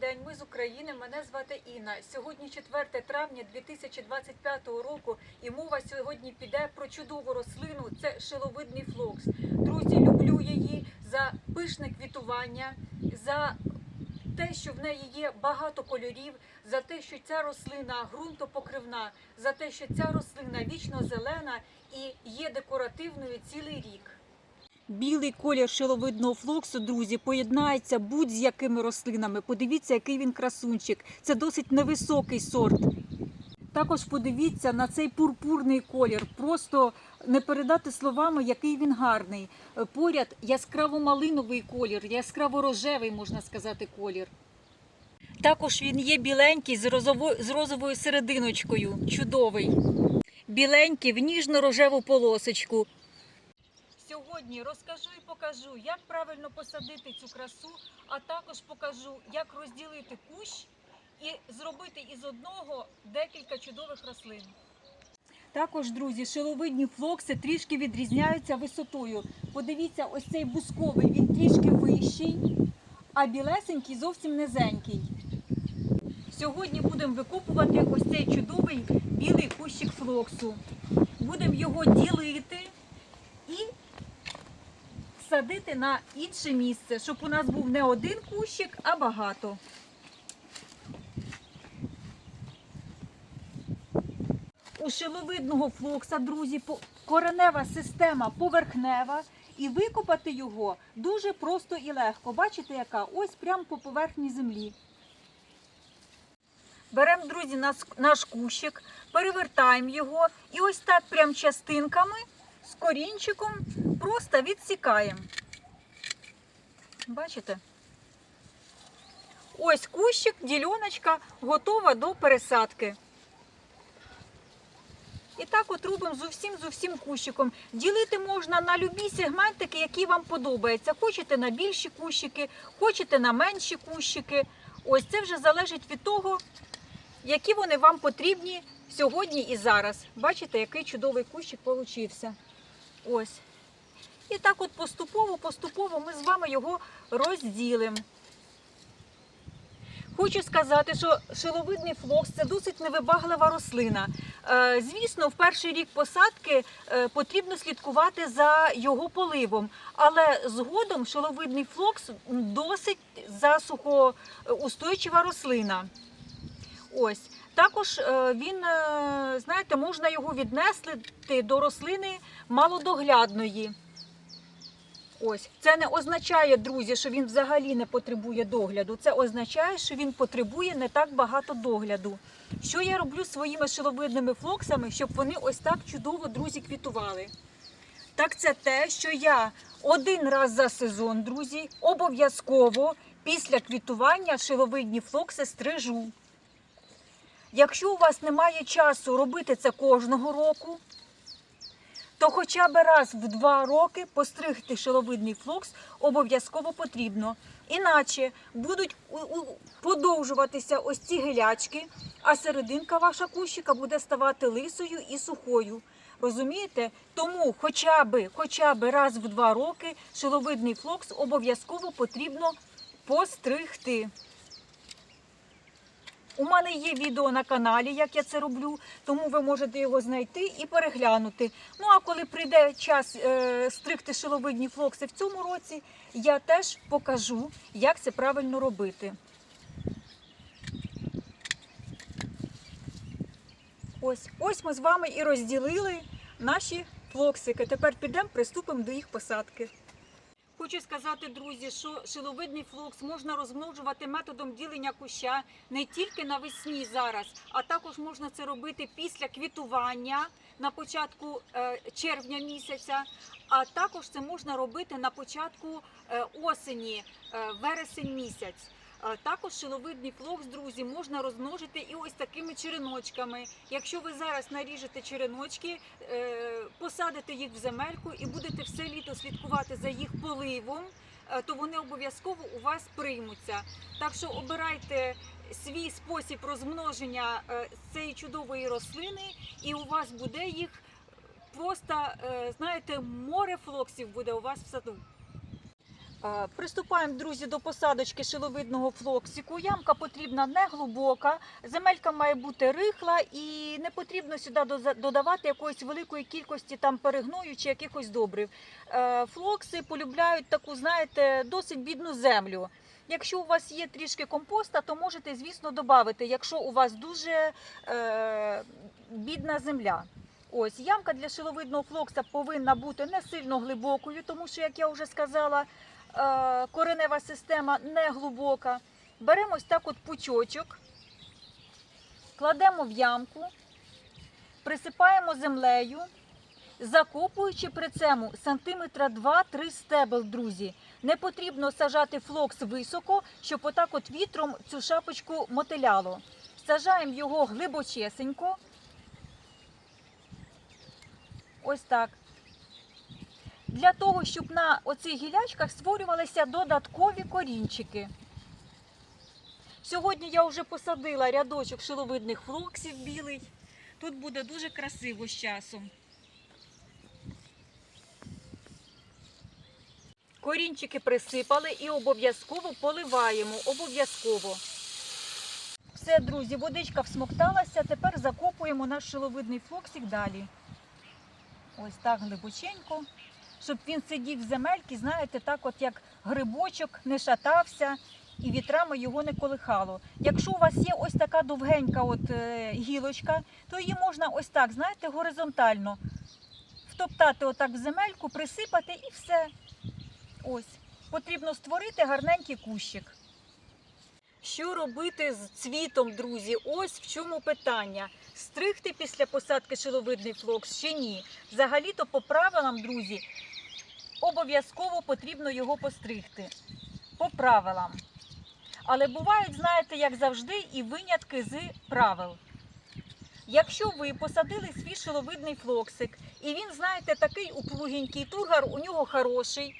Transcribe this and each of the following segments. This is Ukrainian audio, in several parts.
день, ми з України. Мене звати Інна. Сьогодні 4 травня 2025 року, і мова сьогодні піде про чудову рослину. Це шиловидний флокс. Друзі, люблю її за пишне квітування, за те, що в неї є багато кольорів, за те, що ця рослина ґрунтопокривна, за те, що ця рослина вічно зелена і є декоративною цілий рік. Білий колір шиловидного флоксу, друзі, поєднається будь-якими рослинами. Подивіться, який він красунчик. Це досить невисокий сорт. Також подивіться на цей пурпурний колір. Просто не передати словами, який він гарний. Поряд яскраво-малиновий колір, яскраво-рожевий, можна сказати, колір. Також він є біленький з, розово- з розовою серединочкою. Чудовий. Біленький в ніжно-рожеву полосочку. Сьогодні розкажу і покажу, як правильно посадити цю красу, а також покажу, як розділити кущ і зробити із одного декілька чудових рослин. Також, друзі, шиловидні флокси трішки відрізняються висотою. Подивіться, ось цей бусковий він трішки вищий, а білесенький зовсім низенький. Сьогодні будемо викопувати ось цей чудовий білий кущик флоксу. Будемо його ділити садити на інше місце, щоб у нас був не один кущик, а багато. У шиловидного флокса, друзі, коренева система поверхнева, і викопати його дуже просто і легко. Бачите, яка? Ось прямо по поверхні землі. Беремо, друзі, наш кущик, перевертаємо його і ось так прям частинками з корінчиком просто відсікаємо. Бачите? Ось кущик, діляночка готова до пересадки. І так от робимо з усім, з усім кущиком. Ділити можна на любі сегментики, які вам подобаються. Хочете на більші кущики, хочете на менші кущики. Ось це вже залежить від того, які вони вам потрібні сьогодні і зараз. Бачите, який чудовий кущик получився. Ось. І так от поступово, поступово ми з вами його розділимо. Хочу сказати, що шиловидний флокс це досить невибаглива рослина. Е, Звісно, в перший рік посадки е, потрібно слідкувати за його поливом, але згодом шиловидний флокс досить засухоустойчива рослина. Ось. Також е, він, знаєте, можна його віднести до рослини малодоглядної. Ось це не означає, друзі, що він взагалі не потребує догляду. Це означає, що він потребує не так багато догляду. Що я роблю своїми шиловидними флоксами, щоб вони ось так чудово, друзі, квітували? Так це те, що я один раз за сезон, друзі, обов'язково після квітування шиловидні флокси стрижу. Якщо у вас немає часу робити це кожного року, то хоча б раз в два роки постригти шиловидний флокс обов'язково потрібно. Іначе будуть подовжуватися ось ці гілячки, а серединка ваша кущика буде ставати лисою і сухою. Розумієте? Тому хоча б, хоча б раз в два роки шиловидний флокс обов'язково потрібно постригти. У мене є відео на каналі, як я це роблю, тому ви можете його знайти і переглянути. Ну а коли прийде час е, стригти шиловидні флокси в цьому році, я теж покажу, як це правильно робити. Ось, ось ми з вами і розділили наші флоксики. Тепер підемо, приступимо до їх посадки. Хочу сказати, друзі, що шиловидний флокс можна розмножувати методом ділення куща не тільки навесні зараз, а також можна це робити після квітування на початку е, червня місяця. А також це можна робити на початку е, осені, е, вересень місяць. Е, Також шиловидний флокс, друзі, можна розмножити і ось такими череночками. Якщо ви зараз наріжете череночки, е, посадите їх в земельку і будете все літо слідкувати за їх поливом, е, то вони обов'язково у вас приймуться. Так що обирайте свій спосіб розмноження цієї чудової рослини, і у вас буде їх просто, знаєте, море флоксів буде у вас в саду. Е, Приступаємо, друзі, до посадочки шиловидного флоксику. Ямка потрібна не глибока, земелька має бути рихла і не потрібно сюди додавати якоїсь великої кількості там перегною чи якихось добрив. Е, Флокси полюбляють таку, знаєте, досить бідну землю. Якщо у вас є трішки компоста, то можете, звісно, додати, якщо у вас дуже е, бідна земля. Ось ямка для шиловидного флокса повинна бути не сильно глибокою, тому що, як я вже сказала, коренева система не глибока. Беремо ось так от пучочок, кладемо в ямку, присипаємо землею, закопуючи при цьому сантиметра 2-3 стебел, друзі. Не потрібно сажати флокс високо, щоб отак от вітром цю шапочку мотиляло. Сажаємо його глибочесенько. Ось так. Для того, щоб на оцих гілячках створювалися додаткові корінчики. Сьогодні я вже посадила рядочок шиловидних флоксів білий. Тут буде дуже красиво з часом. Корінчики присипали і обов'язково поливаємо. Обов'язково. Все, друзі, водичка всмокталася. Тепер закопуємо наш шиловидний флоксик далі. Ось так глибоченько, щоб він сидів в земельці, знаєте, так от як грибочок, не шатався і вітрами його не колихало. Якщо у вас є ось така довгенька от, е, гілочка, то її можна ось так, знаєте, горизонтально втоптати отак в земельку, присипати і все. Ось. Потрібно створити гарненький кущик. Що робити з цвітом, друзі? Ось в чому питання. Стригти після посадки шиловидний флокс чи ні? Взагалі-то по правилам, друзі, обов'язково потрібно його постригти. По правилам. Але бувають, знаєте, як завжди, і винятки з правил. Якщо ви посадили свій шиловидний флоксик, і він, знаєте, такий уплугенький тургар у нього хороший.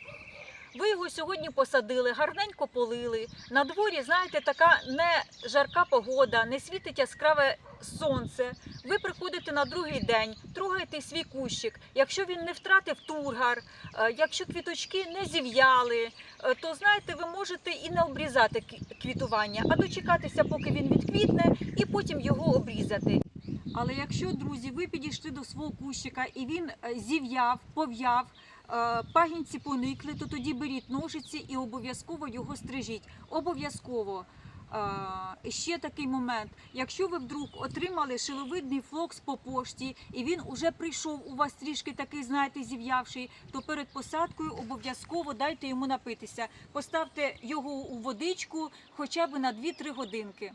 Ви його сьогодні посадили, гарненько полили. На дворі, знаєте, така не жарка погода, не світить яскраве сонце. Ви приходите на другий день, трогаєте свій кущик. Якщо він не втратив тургар, е, якщо квіточки не зів'яли, е, то знаєте, ви можете і не обрізати квітування, а дочекатися, поки він відквітне, і потім його обрізати. Але якщо, друзі, ви підійшли до свого кущика і він е, зів'яв, пов'яв, пагінці поникли, то тоді беріть ножиці і обов'язково його стрижіть. Обов'язково. Е, Ще такий момент. Якщо ви вдруг отримали шиловидний флокс по пошті, і він уже прийшов у вас трішки такий, знаєте, зів'явший, то перед посадкою обов'язково дайте йому напитися. Поставте його у водичку хоча б на 2-3 годинки.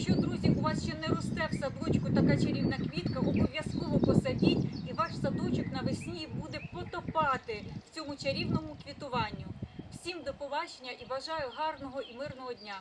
Якщо, друзі, у вас ще не росте в садочку така чарівна квітка, обов'язково посадіть, і ваш садочок навесні буде потопати в цьому чарівному квітуванню. Всім до побачення і бажаю гарного і мирного дня!